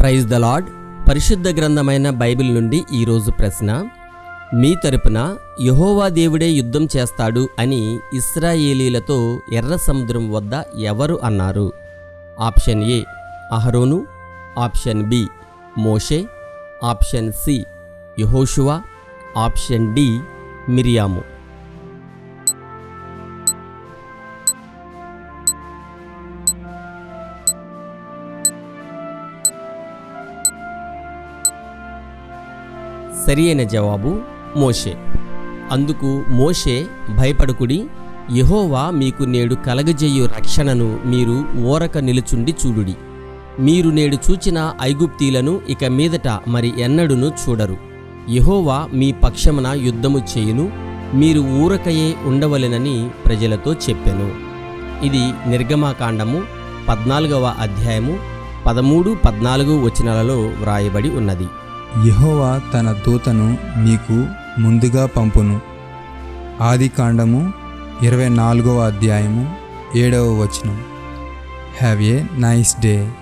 Praise the lord పరిశుద్ధ గ్రంథమైన Bible నుండి ఈరోజు ప్రశ్న మీ తరపున యహోవా దేవుడే యుద్ధం చేస్తాడు అని ఇస్రాయేలీలతో ఎర్ర సముద్రం వద్ద ఎవరు అన్నారు? ఆప్షన్ ఏ అహరోను. ఆప్షన్ బి మోషే. ఆప్షన్ సి యహోషువా. ఆప్షన్ డి మిరియాము. సరియైన జవాబు మోషే. అందుకు మోషే భయపడుకుడి యహోవా మీకు నేడు కలగజేయు రక్షణను మీరు ఓరక నిలుచుండి చూడుడి. మీరు నేడు చూచిన ఐగుప్తీలను ఇక మీదట మరి ఎన్నడును చూడరు. యహోవా మీ పక్షమున యుద్ధము చేయును మీరు ఊరకయే ఉండవలెనని ప్రజలతో చెప్పెను. ఇది నిర్గమాకాండము పద్నాలుగవ అధ్యాయము పదమూడు పద్నాలుగు వచనాలలో వ్రాయబడి ఉన్నది. యహోవా తన దూతను మీకు ముందుగా పంపును. ఆది కాండము ఇరవై నాలుగవ అధ్యాయము ఏడవ వచనం. Have a nice day